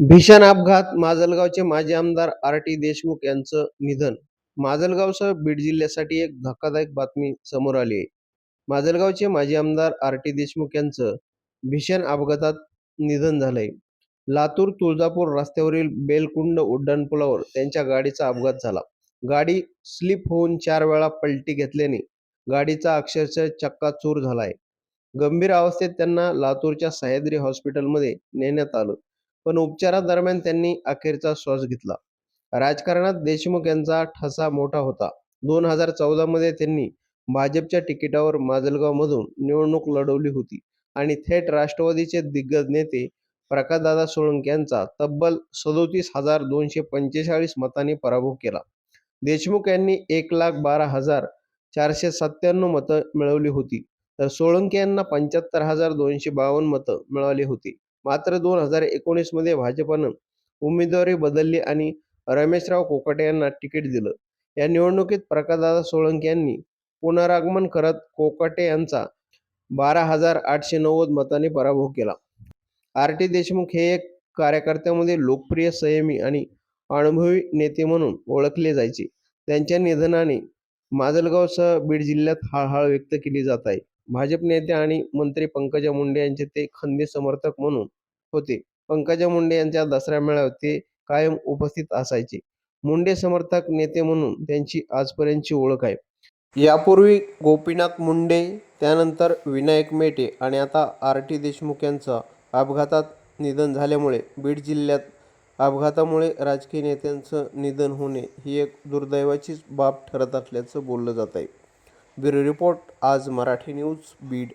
भीषण अपघात माजलगावचे माजी आमदार आर टी देशमुख यांचं निधन. माजलगावसह बीड जिल्ह्यासाठी एक धक्कादायक बातमी समोर आली आहे. माजलगावचे माजी आमदार आर टी देशमुख यांचं भीषण अपघातात निधन झालंय. लातूर तुळजापूर रस्त्यावरील बेलकुंड उड्डाणपुलावर त्यांच्या गाडीचा अपघात झाला. गाडी स्लिप होऊन चार वेळा पलटी घेतल्याने गाडीचा अक्षरशः चक्काचूर झालाय. गंभीर अवस्थेत त्यांना लातूरच्या सह्याद्री हॉस्पिटलमध्ये नेण्यात आलं. पण उपचारादरम्यान त्यांनी अखेरचा श्वास घेतला. राजकारणात देशमुख यांचा ठसा मोठा होता. दोन हजार चौदा मध्ये त्यांनी भाजपच्या तिकिटावर माजलगावमधून निवडणूक लढवली होती आणि थेट राष्ट्रवादीचे दिग्गज नेते प्रकाशदादा सोळंके यांचा तब्बल सदोतीस हजार दोनशे पंचेचाळीस मतांनी पराभव केला. देशमुख यांनी एक लाख बारा हजार चारशे सत्त्याण्णव मतं मिळवली होती. तर सोळंके यांना पंच्याहत्तर हजार दोनशे बावन्न मतं मिळाली होती. मात्र दोन हजार एकोणीसमध्ये भाजपनं उमेदवारी बदलली आणि रमेशराव कोकाटे यांना तिकीट दिलं. या निवडणुकीत प्रकाशदादा सोळंकी यांनी पुनरागमन करत कोकाटे यांचा बारा हजार आठशे नव्वद मतांनी पराभव केला. आर टी देशमुख हे एक कार्यकर्त्यामध्ये लोकप्रिय संयमी आणि अनुभवी नेते म्हणून ओळखले जायचे. त्यांच्या निधनाने माजलगावसह बीड जिल्ह्यात हळहळ व्यक्त केली जात आहे. भाजप नेते आणि मंत्री पंकजा मुंडे यांचे ते खंदे समर्थक म्हणून होते. पंकजा मुंडे यांच्या दसरा मेळाव्यात ते कायम उपस्थित असायचे. मुंडे समर्थक नेते म्हणून त्यांची आजपर्यंतची ओळख आहे. यापूर्वी गोपीनाथ मुंडे त्यानंतर विनायक मेटे आणि आता आर टी देशमुख यांचं अपघातात निधन झाल्यामुळे बीड जिल्ह्यात अपघातामुळे राजकीय नेत्यांचं निधन होणे ही एक दुर्दैवाचीच बाब ठरत असल्याचं बोललं जात आहे ब्युरो रिपोर्ट आज मराठी न्यूज बीड